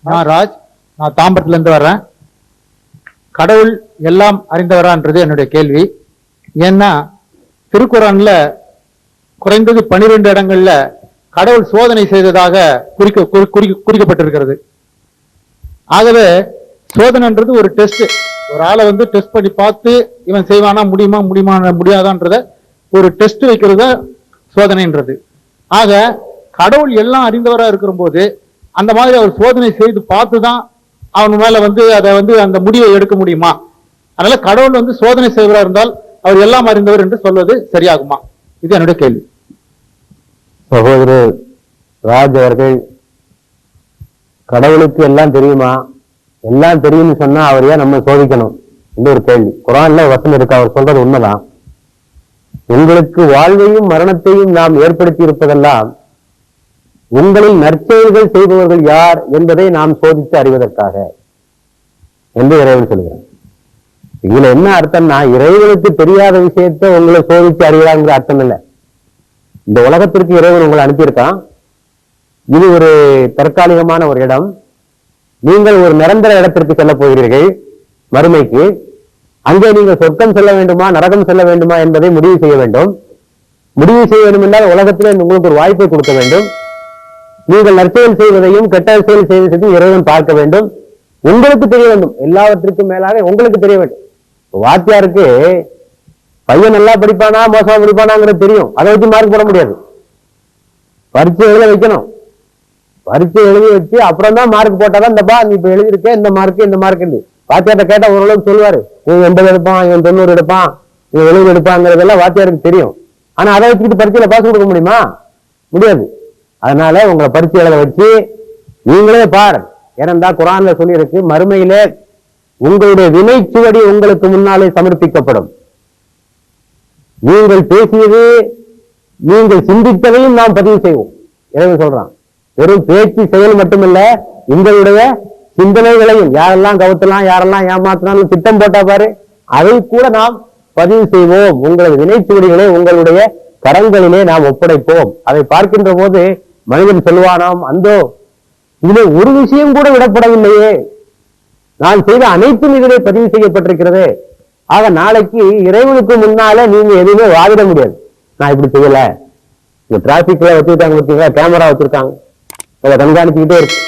நான் ராஜ் நான் தாம்பரத்துல இருந்து வர்றேன். கடவுள் எல்லாம் அறிந்தவரான்றது என்னுடைய கேள்வி. ஏன்னா திருக்குறானில் குறைந்தது பனிரெண்டு இடங்கள்ல கடவுள் சோதனை செய்ததாக குறிக்க குறி- குறிக்கப்பட்டிருக்கிறது. ஆகவே சோதனைன்றது ஒரு டெஸ்ட். ஒரு ஆளை வந்து டெஸ்ட் பண்ணி பார்த்து இவன் செய்வானா முடியுமா முடியுமா முடியாதான்றத ஒரு டெஸ்ட் வைக்கிறது சோதனைன்றது. ஆக கடவுள் எல்லாம் அறிந்தவராக இருக்கிற போது அந்த மாதிரி அவர் சோதனை செய்து பார்த்து தான் அவன் மேல வந்து அதை வந்து அந்த முடிவை எடுக்க முடியுமா? அதனால கடவுள் வந்து சோதனை செய்வராக இருந்தால் அவர் எல்லாம் அறிந்தவர் என்று சொல்வது சரியாகுமா? இது என்னுடைய கேள்வி. சகோதரர் ராஜ் அவர்கள் கடவுளுக்கு எல்லாம் தெரியுமா? எல்லாம் தெரியும்னு சொன்னா அவர் ஏன் நம்ம சோதிக்கணும்? இந்த ஒரு கேள்வி. குரான்ல ஒரு வசனம் இருக்கு அவர் சொல்றது உண்மைதான். உங்களுக்கு வாழ்வையும் மரணத்தையும் நாம் ஏற்படுத்தி இருப்பதெல்லாம் உங்களில் நற்செயல்கள் செய்பவர்கள் யார் என்பதை நாம் சோதித்து அறிவதற்காக என்று இறைவன் சொல்கிறான். இதுல என்ன அர்த்தம்னா இறைவனுக்கு தெரியாத விஷயத்தை உங்களை சோதித்து அறிகிறாங்கிற அர்த்தம் இல்லை. இந்த உலகத்திற்கு இறைவன் உங்களை அனுப்பியிருக்கான். இது ஒரு தற்காலிகமான ஒரு இடம். நீங்கள் ஒரு நிரந்தர இடத்திற்கு செல்ல போகிறீர்கள் மறுமைக்கு அங்கே நீங்கள் சொர்க்கம் செல்ல வேண்டுமா நரகம் செல்ல வேண்டுமா என்பதை முடிவு செய்ய வேண்டும். முடிவு செய்ய வேண்டும் என்றால் உலகத்திலே உங்களுக்கு ஒரு வாய்ப்பை கொடுக்க வேண்டும். நீங்கள் நற்செயல் செய்வதையும் கெட்ட செயல் செய்வதையும் இறைவன் பார்க்க வேண்டும். உங்களுக்கு தெரிய வேண்டும். எல்லாவற்றுக்கும் மேலாக உங்களுக்கு தெரிய வேண்டும். வாத்தியாருக்கு பையன் நல்லா படிப்பானா மோசமா படிப்பானாங்கிறது தெரியும். அதை வச்சு மார்க் போட முடியாது. பரீட்சை எழுத வைக்கணும். பரீட்சை எழுதி வச்சு அப்புறம் தான் மார்க் போட்டாதான் இந்தப்பா நீ இப்ப எழுதிருக்க இந்த மார்க் இந்த மார்க் வாத்தியார்ட்ட கேட்டா ஓரளவுக்கு சொல்லுவாரு. இவன் எண்பது எடுப்பான் இவன் தொண்ணூறு எடுப்பான் இவன் எழுபது எடுப்பாங்கிறதெல்லாம் வாத்தியாருக்கு தெரியும். ஆனா அதை வச்சுக்கிட்டு பரீட்சையில பாஸ் கொடுக்க முடியுமா? முடியாது. அதனால உங்களை பரிசு எழுத வச்சு நீங்களே பார். ஏனென்றா குரான்ல சொல்லியிருக்கு மறுமையிலே உங்களுடைய வினைச்சுவடி உங்களுக்கு முன்னாலே சமர்ப்பிக்கப்படும். நீங்கள் பேசியது நீங்கள் சிந்தித்ததையும் நாம் பதிவு செய்வோம். இறைவன் சொல்றான் வெறும் பேச்சு செயல் மட்டுமில்ல உங்களுடைய சிந்தனைகளையும் யாரெல்லாம் கவுத்தலாம் யாரெல்லாம் ஏமாத்தலாம் திட்டம் போட்டா பாரு அதை கூட நாம் பதிவு செய்வோம். உங்களது வினைச்சுவடிகளை உங்களுடைய கரங்களிலே நாம் ஒப்படைப்போம். அதை பார்க்கின்ற போது மனிதன் சொல்வானாம் அந்தோ இதிலே ஒரு விஷயம் கூட விடப்படவில்லையே. நான் செய்த அனைத்தும் இதிலே பதிவு செய்யப்பட்டிருக்கிறது. ஆக நாளைக்கு இறைவனுக்கு முன்னால நீங்க எதுவுமே வாதிட முடியாது. நான் இப்படி செய்யல. இந்த டிராபிக்ல வச்சுக்கிட்டாங்க பார்த்தீங்களா கேமரா வச்சிருக்காங்க. அதை கண்காணிச்சுக்கிட்டே இருக்கு.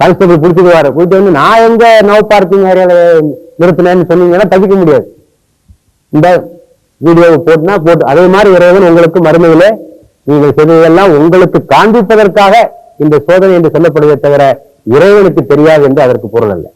கான்ஸ்டபிள் பிடிச்சிடுவாரு போயிட்டு வந்து நான் எங்க நோ பார்க்கிங் ஏரியால நிறுத்தினேன்னு சொன்னீங்கன்னா தப்பிக்க முடியாது. இந்த வீடியோவை போட்டுனா போட்டு அதே மாதிரி இறைவன் உங்களுக்கு மறுமையிலே நீங்கள் செய்ததெல்லாம் உங்களுக்கு காண்பிப்பதற்காக இந்த சோதனை என்று சொல்லப்படுவதை தவிர இறைவனுக்கு தெரியாது என்று அதற்கு பொருள் அல்ல.